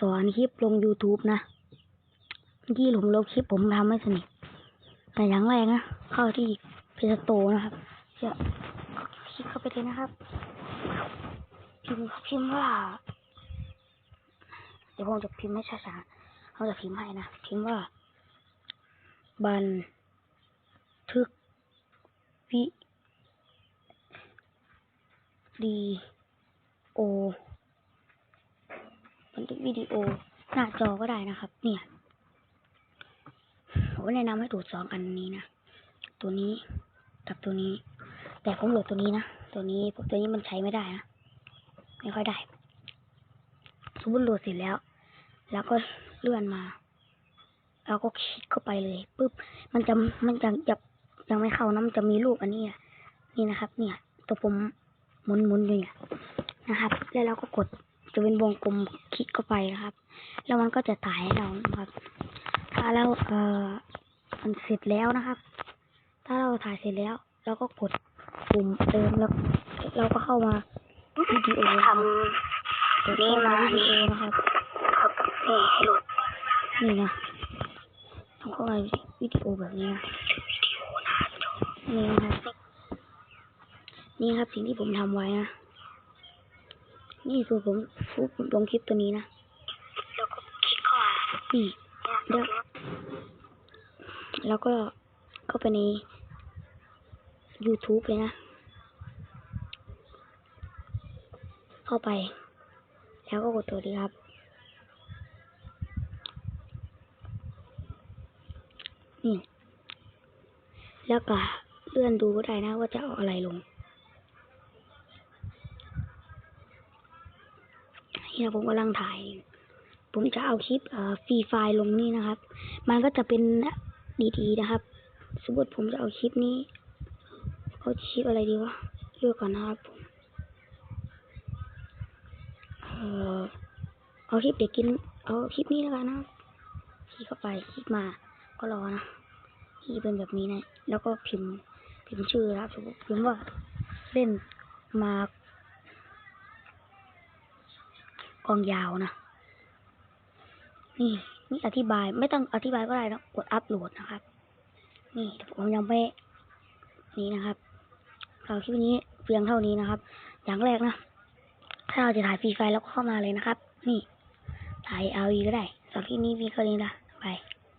สอนคลิปลง YouTube นะที่ผมลงคลิปผมทำไม่สนิทแต่อย่างแรกนะ เข้าที่เพจโตนะครับจะคลิกเข้าไปเลยนะครับ พิมพ์พิมพ์ว่า เดี๋ยวผมจะพิมพ์ให้ช้าๆเขาจะพิมพ์ให้นะ พิมพ์ว่า บันทึกวิดีโอ บันทึกวิดีโอหน้าจอก็ได้นะครับ เนี่ยผมแนะนำให้โหลดสองอันนี้นะ ตัวนี้กับตัวนี้ แต่ผมโหลดตัวนี้นะ ตัวนี้ตัวนี้มันใช้ไม่ได้นะ ไม่ค่อยได้สมมติโหลดเสร็จแล้ว แล้วก็เลื่อนมา แล้วก็คลิกเข้าไปเลยปุ๊บ มันจะมันจะยังยังไม่เข้านะมันจะมีรูปอันนี้นี่นะครับ เนี่ย ตัวผมหมุนหมุนอยู่เนี่ยนะครับ แล้วเราก็กด จะเป็นวงกลมคลิกเข้าไปนะครับ แล้วมันก็จะถ่ายให้เรานะครับ ถ้าเราเอ่อมันเสร็จแล้วนะครับ ถ้าเราถ่ายเสร็จแล้วเราก็กดปุ่มเติมแล้ว เราก็เข้ามาวิดีโอทกดเข้ามาวิดีโอนะครับครับนี่ให้หลดนี่นะต้องเข้ามาวิดีโอแบบนี้นะนี่นะครับนี่ครับสิ่งที่ผมทำไว้นะ นี่คือผมผมลงคลิปตัวนี้นะแล้วก็คลิกเข้านี่เนี่ยแล้วก็เข้าไปใน YouTube เลยนะ เข้าไป แล้วก็กดตัวดีครับ นี่ แล้วก็เลื่อนดูก็ได้นะว่าจะเอาอะไรลง นี่นะผมกำลังถ่าย ผมจะเอาคลิปเอ่อฟรีไฟล์ลงนี่นะครับ มันก็จะเป็นดีๆนะครับ สมมติผมจะเอาคลิปนี้ เอาคลิปอะไรดีวะเลือกก่อนนะครับผมเอ่อเอาคลิปเด็กกิน เอาคลิปนี้แล้วกันนะคลิกเข้าไปคลิกมาก็รอนะที่เป็นแบบนี้นะ แล้วก็พิมพ์พิมพ์ชื่อนะครับสมมติพิมพ์ว่าเล่นมา กองยาวนะ นี่นี่อธิบายไม่ต้องอธิบายก็ได้นะกดอัปโหลดนะครับ นี่ผมยังไม่นี่นะครับเราคลิปนี้เพียงเท่านี้นะครับ อย่างแรกนะ ถ้าเราจะถ่ายฟรีไฟล์แล้วก็เข้ามาเลยนะครับ นี่ถ่ายเอาอีก็ได้สำหรับคลิปนี้มีแค่นี้ละไป